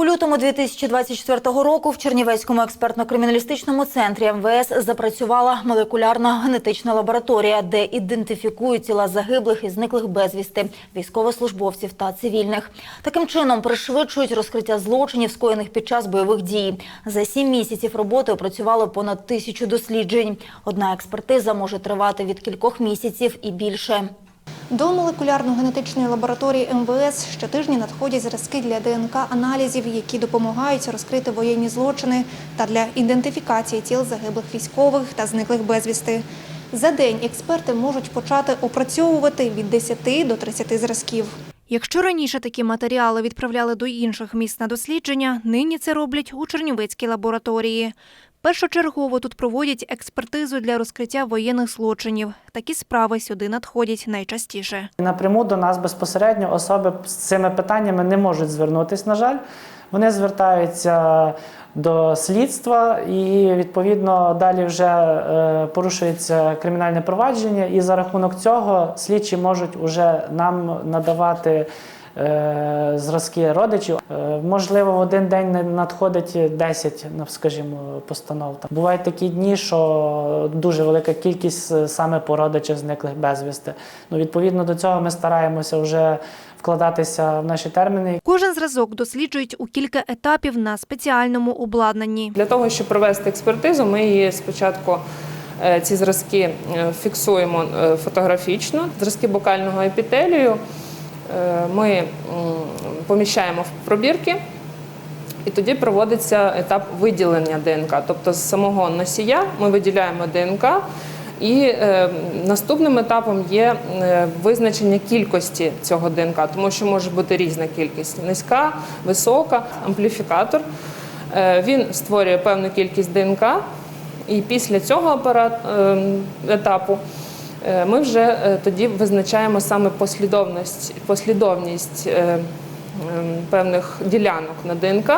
У лютому 2024 року в Чернівецькому експертно-криміналістичному центрі МВС запрацювала молекулярна генетична лабораторія, де ідентифікують тіла загиблих і зниклих безвісти військовослужбовців та цивільних. Таким чином пришвидшують розкриття злочинів, скоєних під час бойових дій. За сім місяців роботи опрацювало понад тисячу досліджень. Одна експертиза може тривати від кількох місяців і більше. До молекулярно-генетичної лабораторії МВС щотижня надходять зразки для ДНК-аналізів, які допомагають розкрити воєнні злочини та для ідентифікації тіл загиблих військових та зниклих безвісти. За день експерти можуть почати опрацьовувати від 10 до 30 зразків. Якщо раніше такі матеріали відправляли до інших міст на дослідження, нині це роблять у Чернівецькій лабораторії. Першочергово тут проводять експертизу для розкриття воєнних злочинів. Такі справи сюди надходять найчастіше. Напряму до нас безпосередньо особи з цими питаннями не можуть звернутися, на жаль. Вони звертаються до слідства і відповідно далі вже е, порушується кримінальне провадження, і за рахунок цього слідчі можуть уже нам надавати. Е, Зразки родичів Е, можливо, в один день не надходить 10, ну, скажімо, постанов. Бувають такі дні, що дуже велика кількість е, саме по родичах зниклих безвісти. Ну, відповідно до цього ми стараємося вже вкладатися в наші терміни. Кожен зразок досліджують у кілька етапів на спеціальному обладнанні. Для того, щоб провести експертизу, ми її спочатку ці зразки фіксуємо фотографічно. Зразки бокального епітелію ми поміщаємо в пробірки. І тоді проводиться етап виділення ДНК. Тобто з самого носія ми виділяємо ДНК, і е, наступним етапом є е, визначення кількості цього ДНК, тому що може бути різна кількість низька, висока, ампліфікатор. Е, він створює певну кількість ДНК, і після цього апарат, е, етапу е, ми вже е, тоді визначаємо саме послідовність, послідовність е, певних ділянок на ДНК,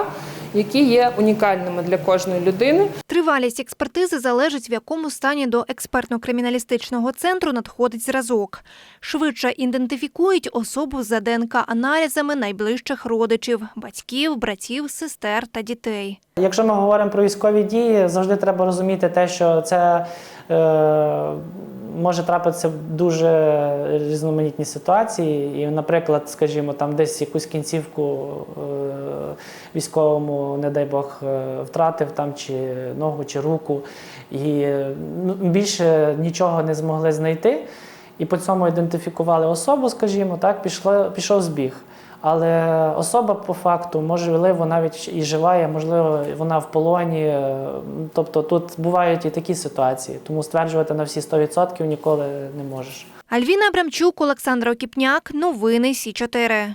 які є унікальними для кожної людини. Тривалість експертизи залежить, в якому стані до експертно-криміналістичного центру надходить зразок. Швидше ідентифікують особу за ДНК-аналізами найближчих родичів – батьків, братів, сестер та дітей. Якщо ми говоримо про військові дії, завжди треба розуміти те, що це е, може трапитися дуже різноманітні ситуації. І, наприклад, скажімо, там десь якусь кінцівку е, військовому, не дай Бог, е, втратив там чи ногу, чи руку, і ну, більше нічого не змогли знайти. І по цьому ідентифікували особу, скажімо, так, пішло, пішов збіг. Але особа по факту, можливо, навіть і живає, можливо, вона в полоні. е, Тобто тут бувають і такі ситуації, тому стверджувати на всі 100% ніколи не можеш. Альвіна Абрамчук, Олександр Окіпняк. Новини Сі 4